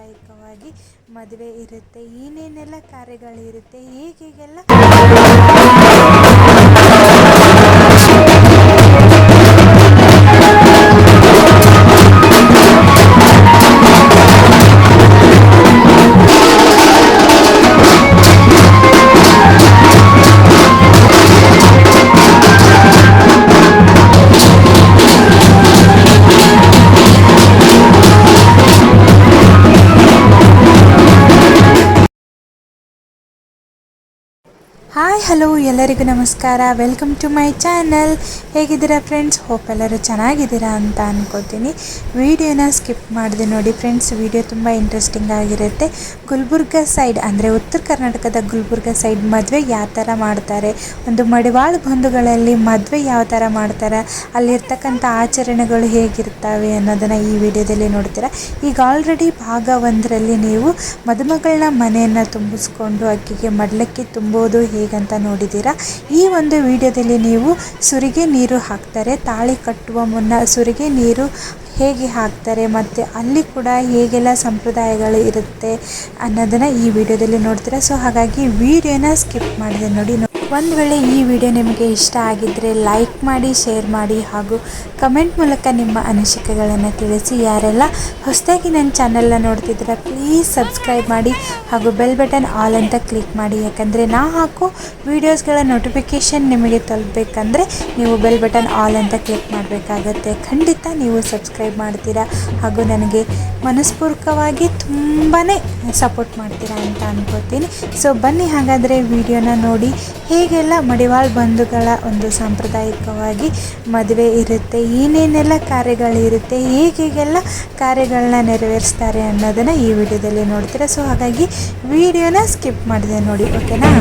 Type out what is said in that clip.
ಸಾಂಪ್ರದಾಯಿಕವಾಗಿ ಮದುವೆ ಇರುತ್ತೆ. ಏನೇನೆಲ್ಲ ಕಾರ್ಯಗಳಿರುತ್ತೆ ಹೇಗೆಲ್ಲ ಹಾಯ್ ಹಲೋ ಎಲ್ಲರಿಗೂ ನಮಸ್ಕಾರ. ವೆಲ್ಕಮ್ ಟು ಮೈ ಚಾನಲ್ ಹೇಗಿದ್ದೀರಾ ಫ್ರೆಂಡ್ಸ್ ಹೋಪ್ ಎಲ್ಲರೂ ಚೆನ್ನಾಗಿದ್ದೀರಾ ಅಂತ ಅಂದ್ಕೋತೀನಿ ವಿಡಿಯೋನ ಸ್ಕಿಪ್ ಮಾಡಿದೆ ನೋಡಿ ಫ್ರೆಂಡ್ಸ್ ವಿಡಿಯೋ ತುಂಬ ಇಂಟ್ರೆಸ್ಟಿಂಗ್ ಆಗಿರುತ್ತೆ. ಗುಲ್ಬರ್ಗ ಸೈಡ್ ಅಂದರೆ ಉತ್ತರ ಕರ್ನಾಟಕದ ಗುಲ್ಬರ್ಗ ಸೈಡ್ ಮದುವೆ ಯಾವ ಥರ ಮಾಡ್ತಾರೆ? ಒಂದು ಮಡಿವಾಳ ಬಂಧುಗಳಲ್ಲಿ ಮದುವೆ ಯಾವ ಥರ ಮಾಡ್ತಾರೆ? ಅಲ್ಲಿರ್ತಕ್ಕಂಥ ಆಚರಣೆಗಳು ಹೇಗಿರ್ತವೆ ಅನ್ನೋದನ್ನು ಈ ವಿಡಿಯೋದಲ್ಲಿ ನೋಡ್ತೀರಾ. ಈಗ ಆಲ್ರೆಡಿ ಭಾಗ ಒಂದರಲ್ಲಿ ನೀವು ಮದುಮಗಳನ್ನ ಮನೆಯನ್ನು ತುಂಬಿಸ್ಕೊಂಡು ಅಕ್ಕಿಗೆ ಮಡಲಕ್ಕೆ ತುಂಬೋದು ಹೇಗಂತ ನೋಡಿದ್ದೀರಾ? ಈ ಒಂದು ವಿಡಿಯೋದಲ್ಲಿ ನೀವು ಸುರಿಗೆ ನೀರು ಹಾಕ್ತಾರೆ, ತಾಳಿ ಕಟ್ಟುವ ಮುನ್ನ ಸುರಿಗೆ ನೀರು ಹೇಗೆ ಹಾಕ್ತಾರೆ ಮತ್ತು ಅಲ್ಲಿ ಕೂಡ ಹೇಗೆಲ್ಲ ಸಂಪ್ರದಾಯಗಳು ಇರುತ್ತೆ ಅನ್ನೋದನ್ನು ಈ ವಿಡಿಯೋದಲ್ಲಿ ನೋಡ್ತೀರಾ? ಸೊ ಹಾಗಾಗಿ ವಿಡಿಯೋನ ಸ್ಕಿಪ್ ಮಾಡಿದೆ ನೋಡಿ ಒಂದು ವೇಳೆ ಈ ವಿಡಿಯೋ ನಿಮಗೆ ಇಷ್ಟ ಆಗಿದ್ದರೆ ಲೈಕ್ ಮಾಡಿ, ಶೇರ್ ಮಾಡಿ ಹಾಗೂ ಕಮೆಂಟ್ ಮೂಲಕ ನಿಮ್ಮ ಅನಿಸಿಕೆಗಳನ್ನು ತಿಳಿಸಿ. ಯಾರೆಲ್ಲ ಹೊಸದಾಗಿ ನನ್ನ ಚಾನಲ್ನ ನೋಡ್ತಿದ್ರೆ ಪ್ಲೀಸ್ ಸಬ್ಸ್ಕ್ರೈಬ್ ಮಾಡಿ ಹಾಗೂ ಬೆಲ್ ಬಟನ್ ಆಲ್ ಅಂತ ಕ್ಲಿಕ್ ಮಾಡಿ. ಯಾಕಂದರೆ ನಾ ಹಾಕೋ ವಿಡಿಯೋಸ್ಗಳ ನೋಟಿಫಿಕೇಷನ್ ನಿಮಗೆ ತಲುಪಬೇಕಂದ್ರೆ ನೀವು ಬೆಲ್ ಬಟನ್ ಆಲ್ ಅಂತ ಕ್ಲಿಕ್ ಮಾಡಬೇಕಾಗತ್ತೆ. ಖಂಡಿತ ನೀವು ಸಬ್ಸ್ಕ್ರೈಬ್ ಮಾಡ್ತೀರಾ ಹಾಗೂ ನನಗೆ ಮನಸ್ಪೂರ್ವಕವಾಗಿ ತುಂಬಾ ಸಪೋರ್ಟ್ ಮಾಡ್ತೀರಾ ಅಂತ ಅನ್ಕೋತೀನಿ. ಸೊ ಬನ್ನಿ ಹಾಗಾದರೆ ವಿಡಿಯೋನ ನೋಡಿ. ಹೇಗೆಲ್ಲ ಮಡಿವಾಳ ಬಂಧುಗಳ ಒಂದು ಸಾಂಪ್ರದಾಯಿಕವಾಗಿ ಮದುವೆ ಇರುತ್ತೆ. ಏನೇನೆಲ್ಲ ಕಾರ್ಯಗಳಿರುತ್ತೆ, ಹೀಗೆಲ್ಲ ಕಾರ್ಯಗಳನ್ನ ನೆರವೇರಿಸ್ತಾರೆ ಅನ್ನೋದನ್ನು ಈ ವಿಡಿಯೋದಲ್ಲಿ ನೋಡ್ತೀರಾ. ಸೊ ಹಾಗಾಗಿ ವಿಡಿಯೋನ ಸ್ಕಿಪ್ ಮಾಡಿದೆ ನೋಡಿ, ಓಕೆನಾ?